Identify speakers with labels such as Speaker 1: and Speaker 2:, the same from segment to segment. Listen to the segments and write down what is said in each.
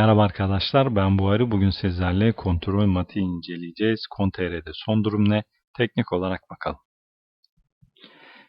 Speaker 1: Merhaba arkadaşlar ben Buhari. Bugün sizlerle kontrol mati inceleyeceğiz. Kontr'de son durum ne? Teknik olarak bakalım.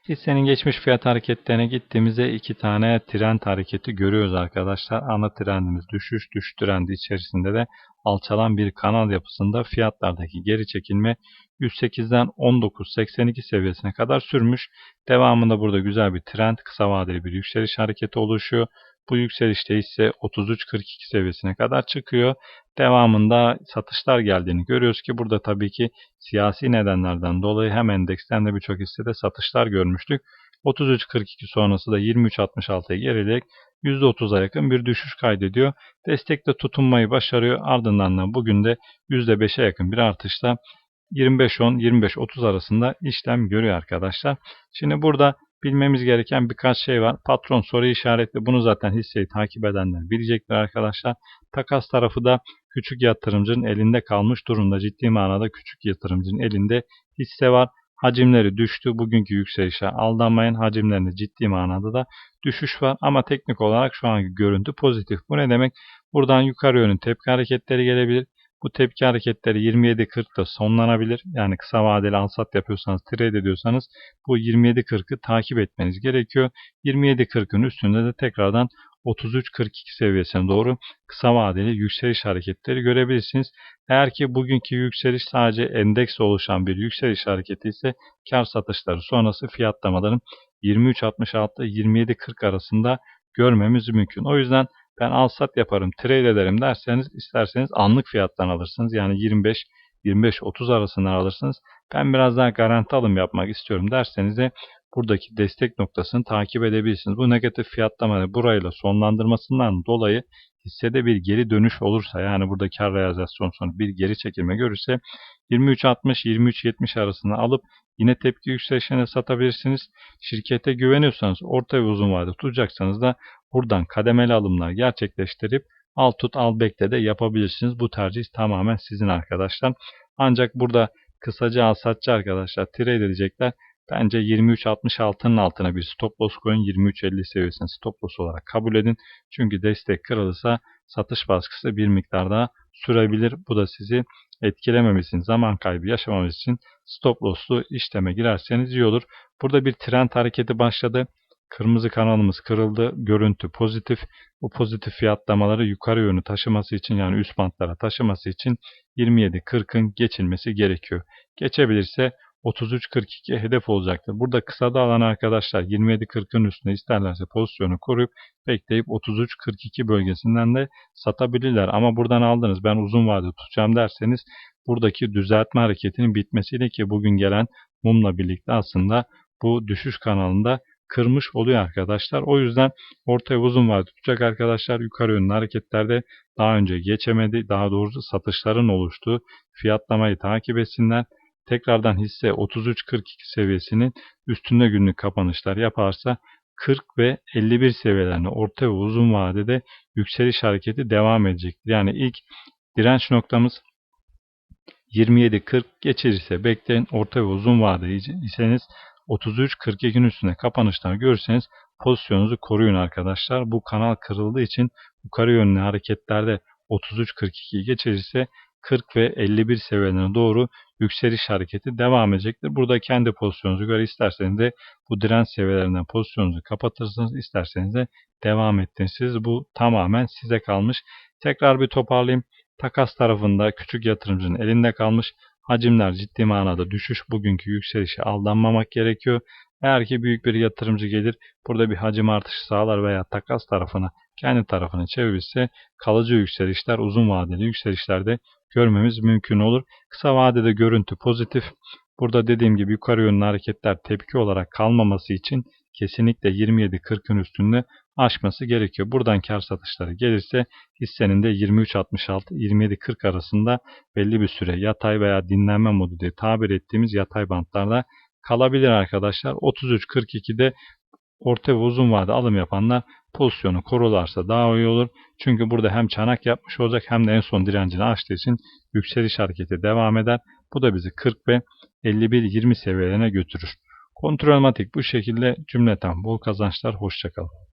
Speaker 1: Hissenin geçmiş fiyat hareketlerine gittiğimizde iki tane trend hareketi görüyoruz arkadaşlar. Ana trendimiz düşüş, düş trendi içerisinde de alçalan bir kanal yapısında fiyatlardaki geri çekilme 108'den 19.82 seviyesine kadar sürmüş. Devamında burada güzel bir trend, kısa vadeli bir yükseliş hareketi oluşuyor. Bu yükselişte ise 33.42 seviyesine kadar çıkıyor. Devamında satışlar geldiğini görüyoruz ki burada tabii ki siyasi nedenlerden dolayı hem endeksten de birçok hissede satışlar görmüştük. 33.42 sonrası da 23.66'ya gerileyerek %30'a yakın bir düşüş kaydediyor. Destekte tutunmayı başarıyor. Ardından da bugün de %5'e yakın bir artışla 25-10-25-30 arasında işlem görüyor arkadaşlar. Şimdi burada bilmemiz gereken birkaç şey var. Patron soru işaretli. Bunu zaten hisseyi takip edenler bilecekler arkadaşlar. Takas tarafı da küçük yatırımcının elinde kalmış durumda. Ciddi manada küçük yatırımcının elinde hisse var. Hacimleri düştü. Bugünkü yükselişe aldanmayın. Hacimlerinde ciddi manada da düşüş var. Ama teknik olarak şu anki görüntü pozitif. Bu ne demek? Buradan yukarı yönün tepki hareketleri gelebilir. Bu tepki hareketleri 27.40'da sonlanabilir. Yani kısa vadeli alsat yapıyorsanız, trade ediyorsanız bu 27.40'ı takip etmeniz gerekiyor. 27.40'ın üstünde de tekrardan 33.42 seviyesine doğru kısa vadeli yükseliş hareketleri görebilirsiniz. Eğer ki bugünkü yükseliş sadece endeks oluşan bir yükseliş hareketi ise kar satışları sonrası fiyatlamaların 23.66-27.40 arasında görmemiz mümkün. O yüzden ben al sat yaparım, trade ederim derseniz isterseniz anlık fiyattan alırsınız. Yani 25 25-30 arasından alırsınız. Ben biraz daha garanti alım yapmak istiyorum derseniz de buradaki destek noktasını takip edebilirsiniz. Bu negatif fiyatlamayı burayla sonlandırmasından dolayı hissede bir geri dönüş olursa yani burada kar realizasyon sonu bir geri çekilme görürse 23.60-23.70 arasında alıp yine tepki yükselişine satabilirsiniz. Şirkete güveniyorsanız orta ve uzun vade tutacaksanız da buradan kademeli alımlar gerçekleştirip al tut al bekle de yapabilirsiniz. Bu tercih tamamen sizin arkadaşlar. Ancak burada kısaca al satçı arkadaşlar trade edecekler. Bence 23.66'nın altına bir stop loss koyun. 23.50 seviyesini stop loss olarak kabul edin. Çünkü destek kırılırsa satış baskısı bir miktar daha sürebilir. Bu da sizi etkilememesi zaman kaybı yaşamaması için stop loss'lu işleme girerseniz iyi olur. Burada bir trend hareketi başladı. Kırmızı kanalımız kırıldı. Görüntü pozitif. Bu pozitif fiyatlamaları yukarı yönü taşıması için yani üst bantlara taşıması için 27.40'ın geçilmesi gerekiyor. Geçebilirse 33.42 hedef olacaktır. Burada kısa da alan arkadaşlar 27.40'ın üstüne isterlerse pozisyonu koruyup bekleyip 33.42 bölgesinden de satabilirler. Ama buradan aldınız ben uzun vade tutacağım derseniz buradaki düzeltme hareketinin bitmesiyle ki bugün gelen mumla birlikte aslında bu düşüş kanalında kırmış oluyor arkadaşlar. O yüzden ortaya uzun vade tutacak arkadaşlar yukarı yönlü hareketlerde daha önce geçemedi. Daha doğrusu satışların oluştuğu fiyatlamayı takip etsinler tekrardan hisse 33-42 seviyesinin üstünde günlük kapanışlar yaparsa 40 ve 51 seviyelerine orta ve uzun vadede yükseliş hareketi devam edecektir. Yani ilk direnç noktamız 27-40 geçirirse bekleyin. Orta ve uzun vadede iseniz 33-42'nin üstüne kapanışlar görürseniz pozisyonunuzu koruyun arkadaşlar. Bu kanal kırıldığı için yukarı yönlü hareketlerde 33-42'yi geçirirse 40 ve 51 seviyelerine doğru yükseliş hareketi devam edecektir. Burada kendi pozisyonunuzu göre isterseniz de bu direnç seviyelerinden pozisyonunuzu kapatırsınız. isterseniz de devam ettirsiniz. Bu tamamen size kalmış. Tekrar bir toparlayayım. Takas tarafında küçük yatırımcının elinde kalmış. Hacimler ciddi manada düşüş. Bugünkü yükselişe aldanmamak gerekiyor. Eğer ki büyük bir yatırımcı gelir burada bir hacim artışı sağlar veya takas tarafına kendi tarafını çevirirse kalıcı yükselişler uzun vadeli yükselişlerde görmemiz mümkün olur. Kısa vadede görüntü pozitif. Burada dediğim gibi yukarı yönlü hareketler tepki olarak kalmaması için kesinlikle 27.40'ın üstünde aşması gerekiyor. Buradan kar satışları gelirse hissenin de 23.66-27.40 arasında belli bir süre yatay veya dinlenme modu diye tabir ettiğimiz yatay bantlarda kalabilir arkadaşlar. 33.42'de orta ve uzun vade alım yapanlar pozisyonu korularsa daha iyi olur. Çünkü burada hem çanak yapmış olacak hem de en son direncini aştığı için yükseliş hareketi devam eder. Bu da bizi 40 ve 51-20 seviyelerine götürür. Kontrolmatik bu şekilde cümleten bol kazançlar. Hoşçakalın.